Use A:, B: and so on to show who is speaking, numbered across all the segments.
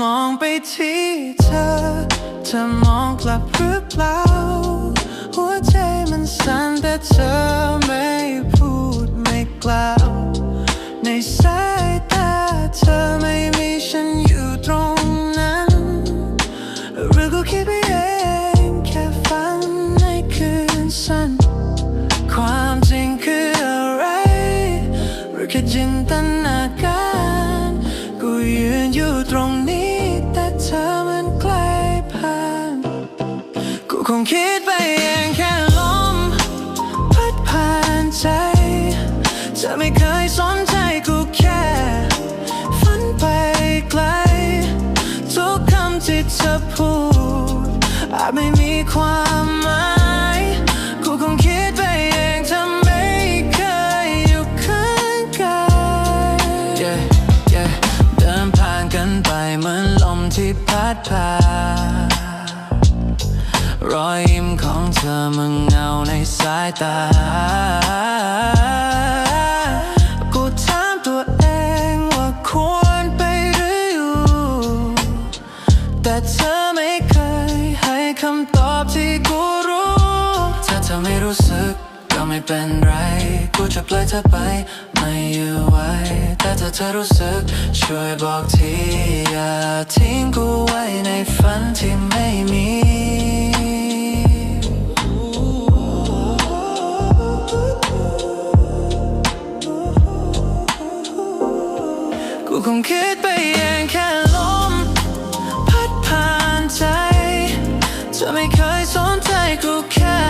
A: มองไปที่เธอ เธอมองกลับหรือเปล่า หัวใจมันสั่นแต่เธอไม่พูดไม่กล่าวในสายตาเธอไม่มีฉันอยู่ตรงนั้นหรือกูคิดไปเองแค่ฝันในคืนสั้นความจริงคืออะไรหรือแค่จินตนา คิดไปเองแค่ลมพัดผ่านใจ เธอไม่เคยสนใจกูแค่ฝันไปไกล ทุกคำที่เธอพูดอาจไม่มีความหมาย กูคงคิดไปเองเธอไม่เคยอยู่ข้างกาย yeah, yeah เดินผ่านกันไปเหมือนลมที่พัดผ่าน รอยยิ้มของเธอมันเงาในสายตา กูถามตัวเองว่าควรไปหรืออยู่ แต่เธอไม่เคยให้คำตอบที่กูรู้ ถ้าเธอไม่รู้สึกก็ไม่เป็นไร กูจะปล่อยเธอไป ไม่อยู่ไหวแต่ถ้าเธอรู้สึกช่วยบอกที อย่าทิ้งกูไว้ในฝันที่ไม่มี กูคงคิดไปเองแค่ลมพัดผ่านใจเธอไม่เคยสนใจกูแค่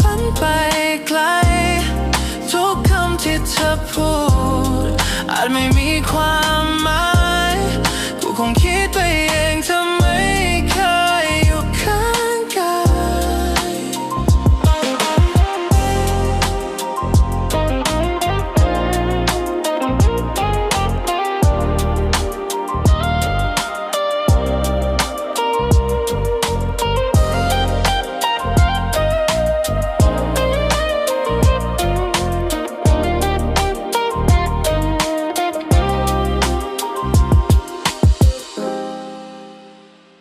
A: ฝันไปไกล ทุกคำที่เธอพูดอาจไม่มีความ